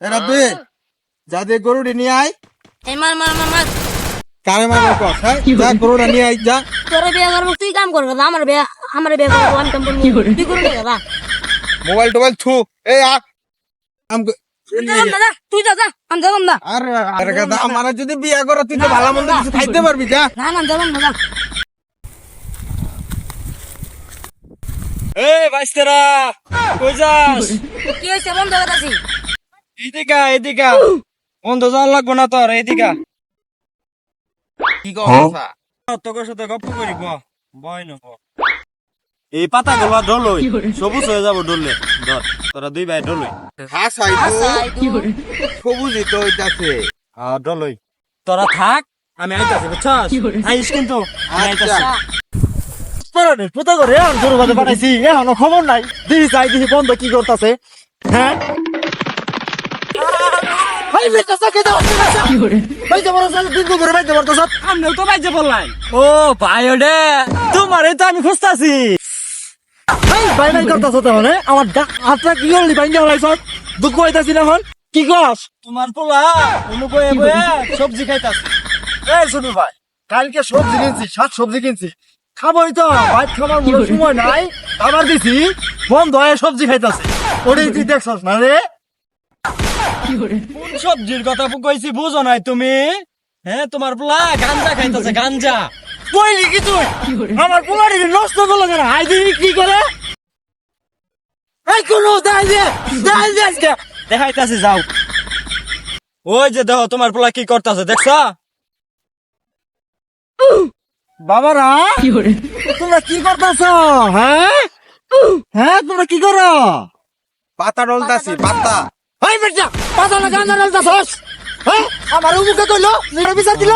এ রাব্বি যা গরুটি নিয়ে আয়। এই মার মার মার মার। কারে হ্যাঁ? যা গরুটা নিয়ে আয় যা। তোরে বিয়ে করব তুই কাম করব আমার বিয়ে আমার বিয়ে করব আমি কাম করব তুই করবি দাদা মোবাইল টোবাইল থু। এই আ। আম তুই আমি যাবাম না। আরে আরে আমার যদি বিয়া করো তুই তো ভালো মন্দ কিছু খাইতে পারবি যা। না না যাবাম দাদা এ বাইস্তেরা কই যাস? কি হয়েছে বন্ধ আছি? এদিকা এদিকা অন্ধ যাওয়ার লাগবো না তোর এদিকা কি কথা তোর সাথে গপ্প করি ব বয় ন এই পাতা গুলো ডলই সবুজ হয়ে যাব ডললে ধর তোরা দুই ভাই ডলই হ্যাঁ সবুজই তো হইতাছে। হ্যাঁ ডলই তোরা থাক আমি আইতাছি বুঝছস? আইস কিন্তু আমি আইতাছি। পরানের পুতা করে এখন শুরু করতে পাঠাইছি এখনও খবর নাই। দিদি চাই দিদি বন্ধ কি করতেছে? হ্যাঁ? আমনেও তো ভাই যাব লাই ও ভাই ওডে তোমারে তো আমি খুঁজতাছি। ভাই ভাই ভাই করতেছ তো আমার ডা- হাতটা কি করলি ভাই নেওয়া সব? দুঃখ হইতাছি না এখন? কি কস? তোমার পোলা অনু বয়ে বয়ে সবজি খাইতাছে। এই শুনু ভাই কালকে সবজি কিনছি শাক সবজি কিনছি। খাবোই তো ভাত খাবার সময় নাই। আবার দিছি বন্ধ হয়ে সবজি খাইতাছে। ওটাই তুই দেখছস না রে? কোন সবজির কথা কইছি বুঝো নাই তুমি? হ্যাঁ তোমার পোলা গাঞ্জা খাইতেছে গাঞ্জা। কইলি কি তুই? আমার পোলাটি নষ্ট করল কেন? আই দিবি কি করে? এই কোনো দাই দে দাই দে আজকে। দেখাইতাছে যাও। ওই যে দেখো তোমার পোলা কি করতেছে দেখছা? বাবারা তোমরা কি করতেছ? হ্যাঁ? হ্যাঁ তোমরা কি করো? পাতা ডলতাছি পাতা। হাই বেটা পাতা না গাঞ্জা সস হ্যাঁ? আমার উমুকে কইলো বিচার দিল?